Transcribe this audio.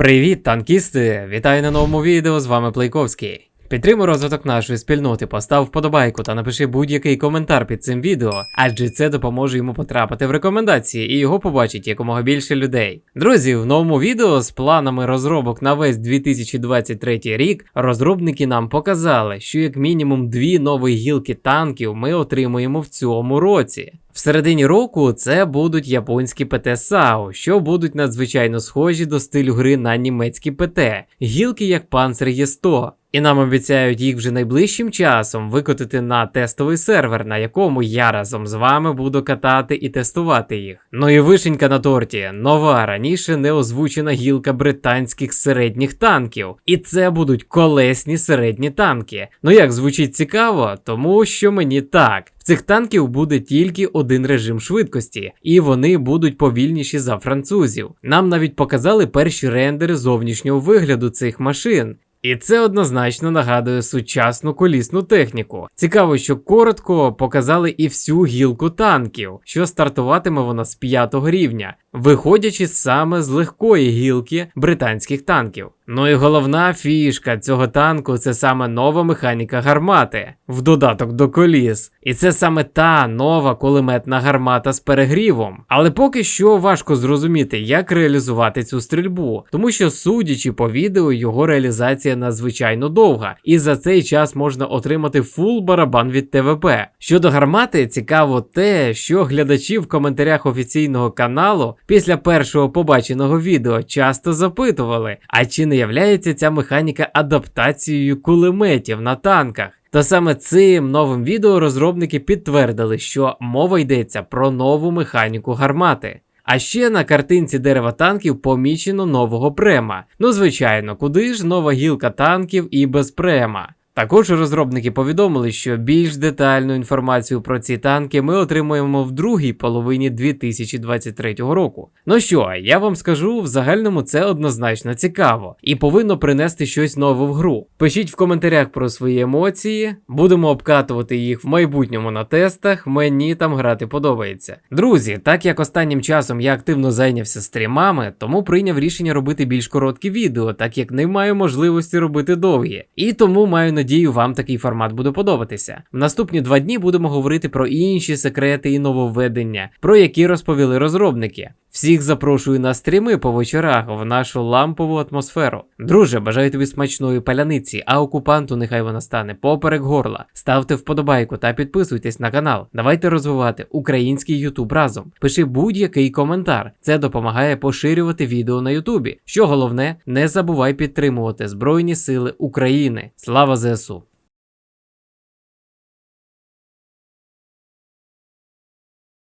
Привіт, танкісти! Вітаю на новому відео. З вами Плейковський. Підтримуй розвиток нашої спільноти, постав вподобайку та напиши будь-який коментар під цим відео, адже це допоможе йому потрапити в рекомендації і його побачить якомога більше людей. Друзі, в новому відео з планами розробок на весь 2023 рік розробники нам показали, що як мінімум дві нові гілки танків ми отримуємо в цьому році. В середині року це будуть японські ПТ САУ, що будуть надзвичайно схожі до стилю гри на німецькі ПТ, гілки як Panzer Є100. І нам обіцяють їх вже найближчим часом викотити на тестовий сервер, на якому я разом з вами буду катати і тестувати їх. Ну і вишенька на торті, нова раніше не озвучена гілка британських середніх танків. І це будуть колесні середні танки. Ну як звучить цікаво, тому що мені так. В цих танків буде тільки один режим швидкості, і вони будуть повільніші за французів. Нам навіть показали перші рендери зовнішнього вигляду цих машин. І це однозначно нагадує сучасну колісну техніку. Цікаво, що коротко показали і всю гілку танків, що стартуватиме вона з п'ятого рівня, виходячи саме з легкої гілки британських танків. Ну і головна фішка цього танку це саме нова механіка гармати, в додаток до коліс. І це саме та нова кулеметна гармата з перегрівом. Але поки що важко зрозуміти, як реалізувати цю стрільбу, тому що, судячи по відео, його реалізація надзвичайно довга, і за цей час можна отримати фул барабан від ТВП. Щодо гармати, цікаво те, що глядачі в коментарях офіційного каналу після першого побаченого відео часто запитували, а чи не являється ця механіка адаптацією кулеметів на танках? Та саме цим новим відео розробники підтвердили, що мова йдеться про нову механіку гармати. А ще на картинці дерева танків помічено нового према. Ну, звичайно, куди ж нова гілка танків і без према. Також розробники повідомили, що більш детальну інформацію про ці танки ми отримуємо в другій половині 2023 року. Ну що, я вам скажу, в загальному це однозначно цікаво і повинно принести щось нове в гру. Пишіть в коментарях про свої емоції, будемо обкатувати їх в майбутньому на тестах. Мені там грати подобається. Друзі, так як останнім часом я активно зайнявся стрімами, тому прийняв рішення робити більш короткі відео, так як не маю можливості робити довгі. І тому маю надію, вам такий формат буде подобатися. В наступні два дні будемо говорити про інші секрети і нововведення, про які розповіли розробники. Всіх запрошую на стріми по вечорах в нашу лампову атмосферу. Друже, бажаю тобі смачної паляниці, а окупанту нехай вона стане поперек горла. Ставте вподобайку та підписуйтесь на канал. Давайте розвивати український Ютуб разом. Пиши будь-який коментар. Це допомагає поширювати відео на Ютубі. Що головне, не забувай підтримувати Збройні Сили України. Слава ЗСУ!